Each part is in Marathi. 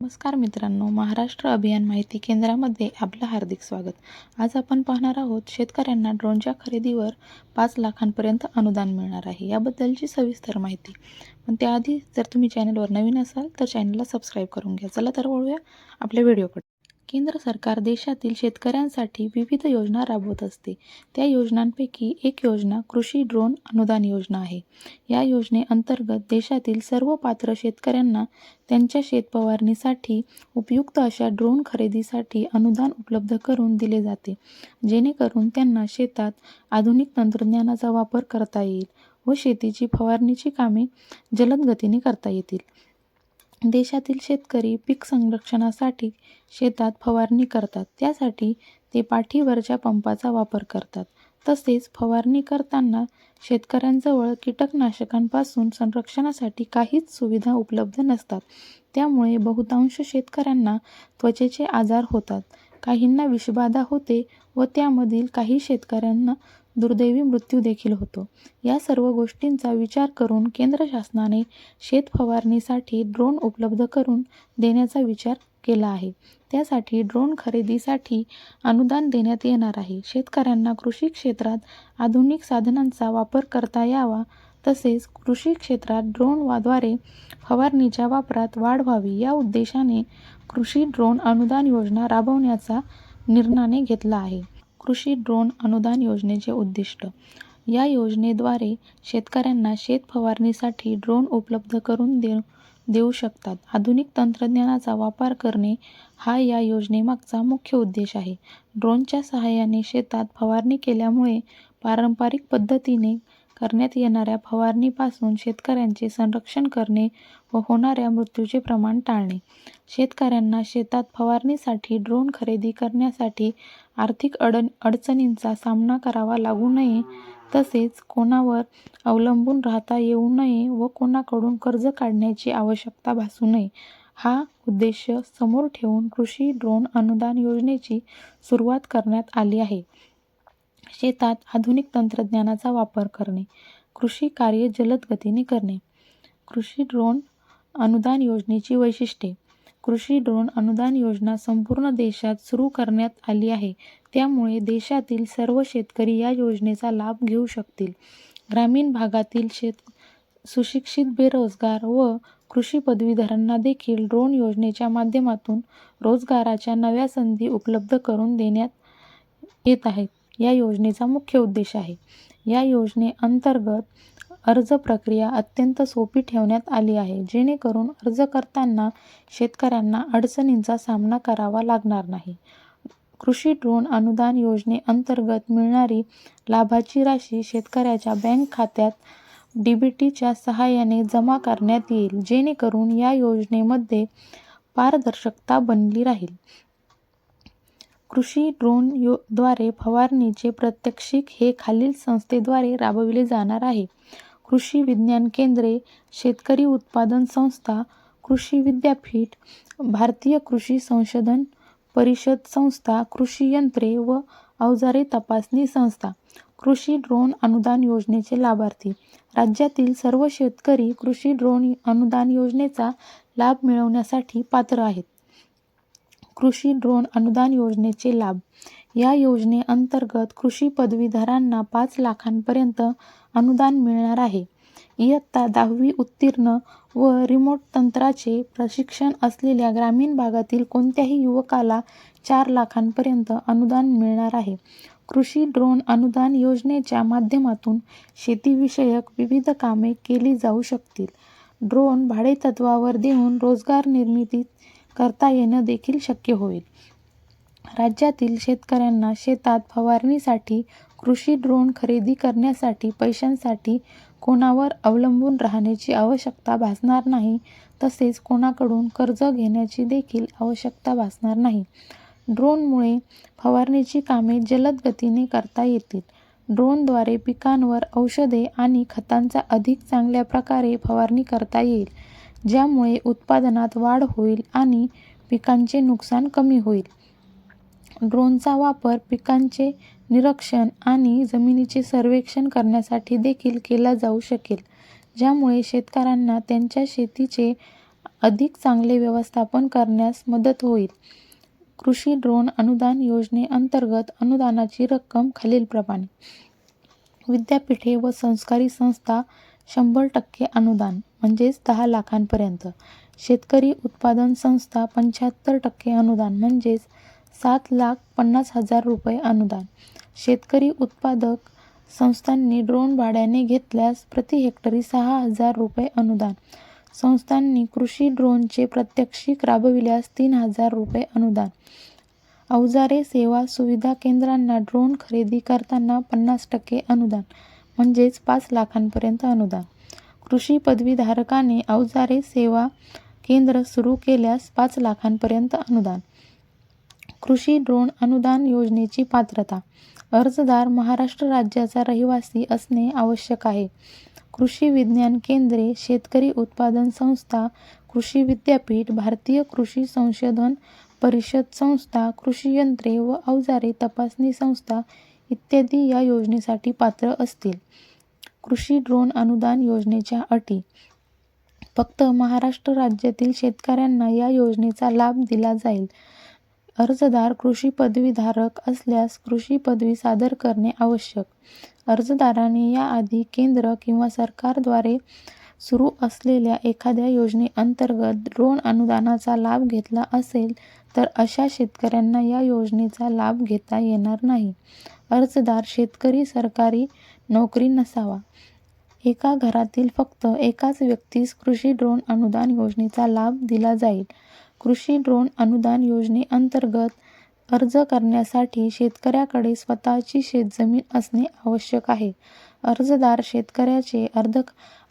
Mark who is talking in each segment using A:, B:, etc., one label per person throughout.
A: नमस्कार मित्रांनो महाराष्ट्र अभियान माहिती केंद्रामध्ये आपलं हार्दिक स्वागत. आज आपण पाहणार आहोत शेतकऱ्यांना ड्रोनच्या खरेदीवर पाच लाखांपर्यंत अनुदान मिळणार आहे याबद्दलची सविस्तर माहिती. पण त्याआधी जर तुम्ही चॅनलवर नवीन असाल तर चॅनलला सबस्क्राईब करून घ्या. चला तर वळूया आपल्या व्हिडिओकडे. केंद्र सरकार देशातील शेतकऱ्यांसाठी विविध योजना राबवत असते. त्या योजनांपैकी एक योजना कृषी ड्रोन अनुदान योजना आहे. या योजनेअंतर्गत देशातील सर्व पात्र शेतकऱ्यांना त्यांच्या शेतफवारणीसाठी उपयुक्त अशा ड्रोन खरेदीसाठी अनुदान उपलब्ध करून दिले जाते. जेणेकरून त्यांना शेतात आधुनिक तंत्रज्ञानाचा वापर करता येईल व शेतीची फवारणीची कामे जलद गतीने करता येतील. देशातील शेतकरी पीक संरक्षणासाठी शेतात फवारणी करतात. त्यासाठी ते पाठीवरच्या पंपाचा वापर करतात. तसेच फवारणी करताना शेतकऱ्यांजवळ कीटकनाशकांपासून संरक्षणासाठी काहीच सुविधा उपलब्ध नसतात. त्यामुळे बहुतांश शेतकऱ्यांना त्वचेचे आजार होतात. काहींना विषबाधा होते व त्यामधील काही शेतकऱ्यांना दुर्दैवी मृत्यू देखील होतो. या सर्व गोष्टींचा विचार करून केंद्र शासनाने शेत फवारणीसाठी ड्रोन उपलब्ध करून देण्याचा विचार केला आहे. त्यासाठी ड्रोन खरेदीसाठी अनुदान देण्यात येणार आहे. शेतकऱ्यांना कृषी क्षेत्रात आधुनिक साधनांचा वापर करता यावा तसेच कृषी क्षेत्रात ड्रोनवाद्वारे फवारणीच्या वापरात वाढ व्हावी या उद्देशाने कृषी ड्रोन अनुदान योजना राबवण्याचा निर्णय घेतला आहे. कृषी ड्रोन अनुदान योजनेचे उद्दिष्ट. या योजनेद्वारे शेतकऱ्यांना शेत फवारणीसाठी ड्रोन उपलब्ध करून दे देऊ शकतात. आधुनिक तंत्रज्ञानाचा वापर करणे हा या योजनेमागचा मुख्य उद्देश आहे. ड्रोनच्या सहाय्याने शेतात फवारणी केल्यामुळे पारंपरिक पद्धतीने करण्यात येणाऱ्या फवारणीपासून शेतकऱ्यांचे संरक्षण करणे व होणाऱ्या मृत्यूचे प्रमाण टाळणे. शेतकऱ्यांना शेतात फवारणीसाठी ड्रोन खरेदी करण्यासाठी आर्थिक अडण अडचणींचा सामना करावा लागू नये. तसेच कोणावर अवलंबून राहता येऊ नये व कोणाकडून कर्ज काढण्याची आवश्यकता भासू नये. हा उद्देश समोर ठेवून कृषी ड्रोन अनुदान योजनेची सुरुवात करण्यात आली आहे. शेतात आधुनिक तंत्रज्ञानाचा वापर करणे कृषी कार्य जलद गतीने करणे. कृषी ड्रोन अनुदान योजनेची वैशिष्ट्ये. कृषी ड्रोन अनुदान योजना संपूर्ण देशात सुरू करण्यात आली आहे. त्यामुळे देशातील सर्व शेतकरी या योजनेचा लाभ घेऊ शकतील. ग्रामीण भागातील शेत सुशिक्षित बेरोजगार व कृषी पदवीधरांना देखील ड्रोन योजनेच्या माध्यमातून रोजगाराच्या नव्या संधी उपलब्ध करून देण्यात येत आहेत. या योजनेचा मुख्य उद्देश आहे. या योजनेअंतर्गत अर्ज प्रक्रिया अत्यंत सोपी ठेवण्यात आली आहे. जेणेकरून अर्ज करताना शेतकऱ्यांना अडचणींचा सामना करावा लागणार नाही. कृषी ड्रोन अनुदान योजनेअंतर्गत मिळणारी लाभाची राशी शेतकऱ्याच्या बँक खात्यात डीबीटीच्या सहाय्याने जमा करण्यात येईल जेणेकरून या योजनेमध्ये पारदर्शकता बनली राहील. कृषी ड्रोन यो द्वारे फवारणीचे प्रात्यक्षिक हे खालील संस्थेद्वारे राबविले जाणार आहे. कृषी विज्ञान केंद्रे शेतकरी उत्पादन संस्था कृषी विद्यापीठ भारतीय कृषी संशोधन परिषद संस्था कृषी यंत्रे व अवजारे तपासणी संस्था. कृषी ड्रोन अनुदान योजनेचे लाभार्थी. राज्यातील सर्व शेतकरी कृषी ड्रोन अनुदान योजनेचा लाभ मिळवण्यासाठी पात्र आहेत. कृषी ड्रोन अनुदान योजनेचे लाभ. या योजनेअंतर्गत कृषी पदवीधरांना पाच लाखांपर्यंत अनुदान मिळणार आहे. इयत्ता दहावी उत्तीर्ण व रिमोट तंत्राचे प्रशिक्षण असलेल्या ग्रामीण भागातील कोणत्याही युवकाला चार लाखांपर्यंत अनुदान मिळणार आहे. कृषी ड्रोन अनुदान योजनेच्या माध्यमातून शेतीविषयक विविध कामे केली जाऊ शकतील. ड्रोन भाडेतत्वावर देऊन रोजगार निर्मितीत करता येणं देखील शक्य होईल. राज्यातील शेतकऱ्यांना शेतात फवारणीसाठी कृषी ड्रोन खरेदी करण्यासाठी पैशांसाठी कोणावर अवलंबून राहण्याची आवश्यकता भासणार नाही. तसेच कोणाकडून कर्ज घेण्याची देखील आवश्यकता भासणार नाही. ड्रोनमुळे फवारणीची कामे जलद गतीने करता येतील. ड्रोनद्वारे पिकांवर औषधे आणि खतांचा अधिक चांगल्या प्रकारे फवारणी करता येईल. ज्यामुळे उत्पादनात वाढ होईल आणि पिकांचे नुकसान कमी होईल. ड्रोनचा वापर पिकांचे निरीक्षण आणि जमिनीचे सर्वेक्षण करण्यासाठी देखील केला जाऊ शकेल ज्यामुळे शेतकऱ्यांना त्यांच्या शेतीचे अधिक चांगले व्यवस्थापन करण्यास मदत होईल. कृषी ड्रोन अनुदान योजनेअंतर्गत अनुदानाची रक्कम खालीलप्रमाणे. विद्यापीठे व संस्कारी संस्था शंभर टक्के अनुदान. म्हणजेच दहा लाखांपर्यंत. शेतकरी उत्पादन संस्था पंच्याहत्तर टक्के अनुदान म्हणजेच सात लाख पन्नास हजार रुपये अनुदान. शेतकरी उत्पादक संस्थांनी ड्रोन भाड्याने घेतल्यास प्रति हेक्टरी सहा हजार रुपये अनुदान. संस्थांनी कृषी ड्रोनचे प्रात्यक्षिक राबविल्यास तीन हजार रुपये अनुदान. अवजारे सेवा सुविधा केंद्रांना ड्रोन खरेदी करताना पन्नास टक्के अनुदान म्हणजेच पाच लाखांपर्यंत अनुदान. कृषी पदवीधारकाने अवजारे सेवा केंद्र सुरू केल्यास पाच लाखांपर्यंत अनुदान. कृषी ड्रोन अनुदान योजनेची पात्रता. अर्जदार महाराष्ट्र राज्याचा रहिवासी असणे आवश्यक आहे. कृषी विज्ञान केंद्रे शेतकरी उत्पादन संस्था कृषी विद्यापीठ भारतीय कृषी संशोधन परिषद संस्था कृषी यंत्रे व अवजारे तपासणी संस्था इत्यादी या योजनेसाठी पात्र असतील. कृषी ड्रोन अनुदान योजनेच्या अटी. फक्त महाराष्ट्र राज्यातील शेतकऱ्यांना या योजनेचा लाभ दिला जाईल. अर्जदार कृषी पदवीधारक असल्यास कृषी पदवी सादर करणे आवश्यक. अर्जदाराने याआधी केंद्र किंवा सरकारद्वारे सुरू असलेल्या एखाद्या योजनेअंतर्गत ड्रोन अनुदानाचा लाभ घेतला असेल तर अशा शेतकऱ्यांना या योजनेचा लाभ घेता येणार नाही. अर्जदार शेतकरी सरकारी नोकरी नसावा. एका घरातील फक्त एकाच व्यक्तीस कृषी ड्रोन अनुदान योजनेचा लाभ दिला जाईल. कृषी ड्रोन अनुदान योजनेअंतर्गत अर्ज करण्यासाठी शेतकऱ्याकडे स्वतःची शेतजमीन असणे आवश्यक आहे. अर्जदार शेतकऱ्याचे अर्ध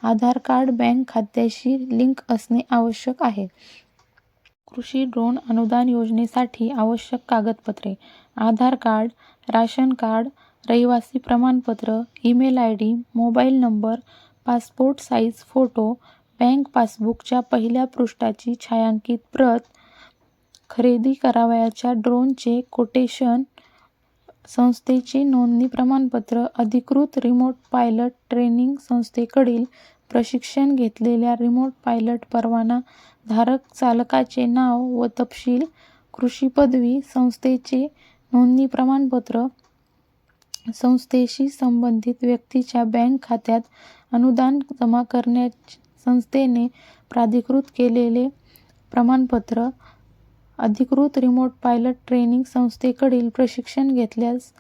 A: आधार कार्ड बँक खात्याशी लिंक असणे आवश्यक आहे. कृषी ड्रोन अनुदान योजनेसाठी आवश्यक कागदपत्रे आधार कार्ड राशन कार्ड रहिवासी प्रमाणपत्र email I D mobile number passport size photo bank पासबुकच्या पहिल्या पृष्ठाची छायांकित प्रत खरेदी करावयाच्या ड्रोनचे कोटेशन संस्थेचे नोंदणी प्रमाणपत्र अधिकृत रिमोट पायलट ट्रेनिंग संस्थेकडील प्रशिक्षण घेतलेल्या रिमोट पायलट परवाना धारक चालकाचे नाव व तपशील कृषी पदवी संस्थेचे नोंदणी प्रमाणपत्र संस्थेशी संबंधित व्यक्तीच्या बँक खात्यात अनुदान जमा करण्या संस्थेने प्राधिकृत केलेले प्रमाणपत्र अधिकृत रिमोट पायलट ट्रेनिंग संस्थेकडील प्रशिक्षण घेतल्यास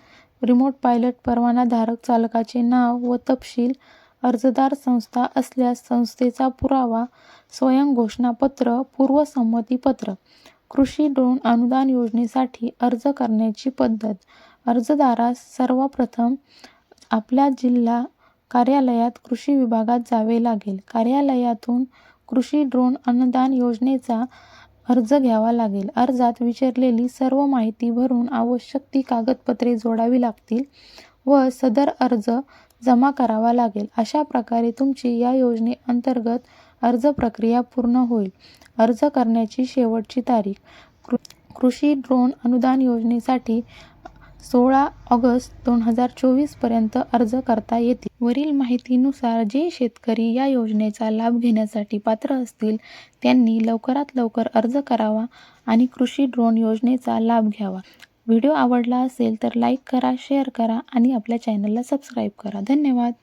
A: रिमोट पायलट परवानाधारक चालकाचे नाव व तपशील अर्जदार संस्था असल्यास संस्थेचा पुरावा स्वयं घोषणापत्र पूर्वसंमतीपत्र कृषी ड्रोन अनुदान योजनेसाठी अर्ज करण्याची पद्धत अर्जदारास सर्वप्रथम आपल्या जिल्हा कार्यालयात कृषी विभागात जावे लागेल. कार्यालयातून कृषी ड्रोन अनुदान योजनेचा अर्ज घ्यावा लागेल. अर्जात विचारलेली सर्व माहिती भरून आवश्यक ती कागदपत्रे जोडावी लागतील व सदर अर्ज जमा करावा लागेल. अशा प्रकारे तुमची या योजनेअंतर्गत अर्ज प्रक्रिया पूर्ण होईल. अर्ज करण्याची शेवटची तारीख. कृ कृषी ड्रोन अनुदान योजनेसाठी सोळा ऑगस्ट दोन हजार चोवीसपर्यंत अर्ज करता येतील. वरील माहितीनुसार जे शेतकरी या योजनेचा लाभ घेण्यासाठी पात्र असतील त्यांनी लवकरात लवकर अर्ज करावा आणि कृषी ड्रोन योजनेचा लाभ घ्यावा. व्हिडिओ आवडला असेल तर लाईक करा शेअर करा आणि आपल्या चॅनलला सबस्क्राईब करा. धन्यवाद.